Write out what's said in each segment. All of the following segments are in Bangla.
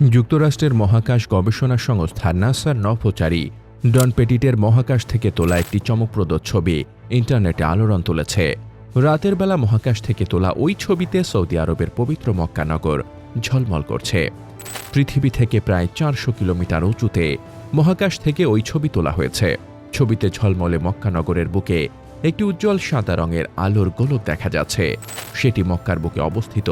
যুক্তরাষ্ট্রের মহাকাশ গবেষণা সংস্থা নাসার নভোচারী ডন পেটিটের মহাকাশ থেকে তোলা একটি চমকপ্রদ ছবি ইন্টারনেটে আলোড়ন তুলেছে। রাতের বেলা মহাকাশ থেকে তোলা ওই ছবিতে সৌদি আরবের পবিত্র মক্কানগর ঝলমল করছে। পৃথিবী থেকে প্রায় চারশো কিলোমিটার উঁচুতে মহাকাশ থেকে ওই ছবি তোলা হয়েছে। ছবিতে ঝলমলে মক্কানগরের বুকে একটি উজ্জ্বল সাদা রঙের আলোর গোলক দেখা যাচ্ছে। সেটি মক্কার বুকে অবস্থিত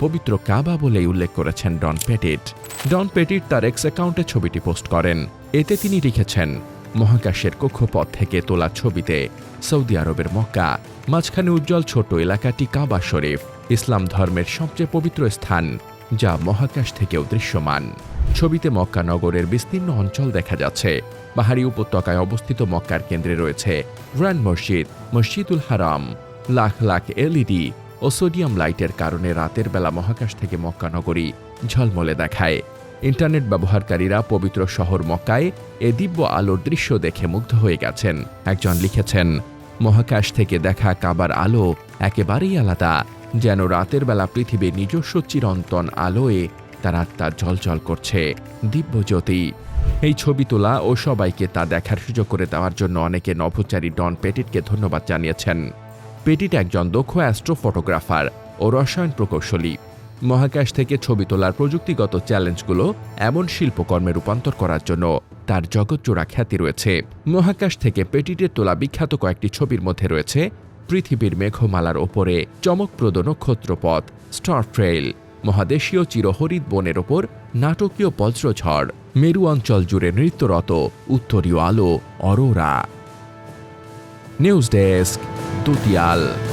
পবিত্র কাবা বলেই উল্লেখ করেছেন ডন পেটিট। ডন পেটিট তার এক্স অ্যাকাউন্টে ছবিটি পোস্ট করেন। এতে তিনি লিখেছেন, মহাকাশের কক্ষপথ থেকে তোলা ছবিতে সৌদি আরবের মক্কা, মাঝখানে উজ্জ্বল ছোট এলাকাটি কাবা শরীফ, ইসলাম ধর্মের সবচেয়ে পবিত্র স্থান, যা মহাকাশ থেকেও দৃশ্যমান। ছবিতে মক্কা নগরের বিস্তীর্ণ অঞ্চল দেখা যাচ্ছে। পাহাড়ি উপত্যকায় অবস্থিত মক্কার কেন্দ্রে রয়েছে গ্র্যান্ড মসজিদ, মসজিদুল হারাম, লাখ লাখ এলইডি ও সোডিয়াম লাইটের কারণে রাতের বেলা মহাকাশ থেকে মক্কা নগরী ঝলমলে দেখায়। ইন্টারনেট ব্যবহারকারীরা পবিত্র শহর মক্কায় এ দিব্য আলোর দৃশ্য দেখে মুগ্ধ হয়ে গেছেন। একজন লিখেছেন, মহাকাশ থেকে দেখা কাবার আলো একেবারেই আলাদা, যেন রাতের বেলা পৃথিবীর নিজস্ব চিরন্তন আলোয় তার আত্মা ঝলঝল করছে। দিব্য জ্যোতি। এই ছবি তোলা ও সবাইকে তা দেখার সুযোগ করে দেওয়ার জন্য অনেকে নভোচারী ডন পেটিটকে ধন্যবাদ জানিয়েছেন। পেটিট একজন দক্ষ অ্যাস্ট্রো ফটোগ্রাফার ও রসায়ন প্রকৌশলী। মহাকাশ থেকে ছবি তোলার প্রযুক্তিগত চ্যালেঞ্জগুলো এমন শিল্পকর্মে রূপান্তর করার জন্য তার জগৎজোড়া খ্যাতি রয়েছে। মহাকাশ থেকে পেটিটের তোলা বিখ্যাত কয়েকটি ছবির মধ্যে রয়েছে পৃথিবীর মেঘমালার ওপরে চমকপ্রদ নক্ষত্রপথ স্টার ট্রেইল মহাদেশীয় চিরহরিত বনের ওপর নাটকীয় বজ্রঝড়, মেরু অঞ্চল জুড়ে নৃত্যরত উত্তরীয় আলো, অরোরা। News desk. Tuttial.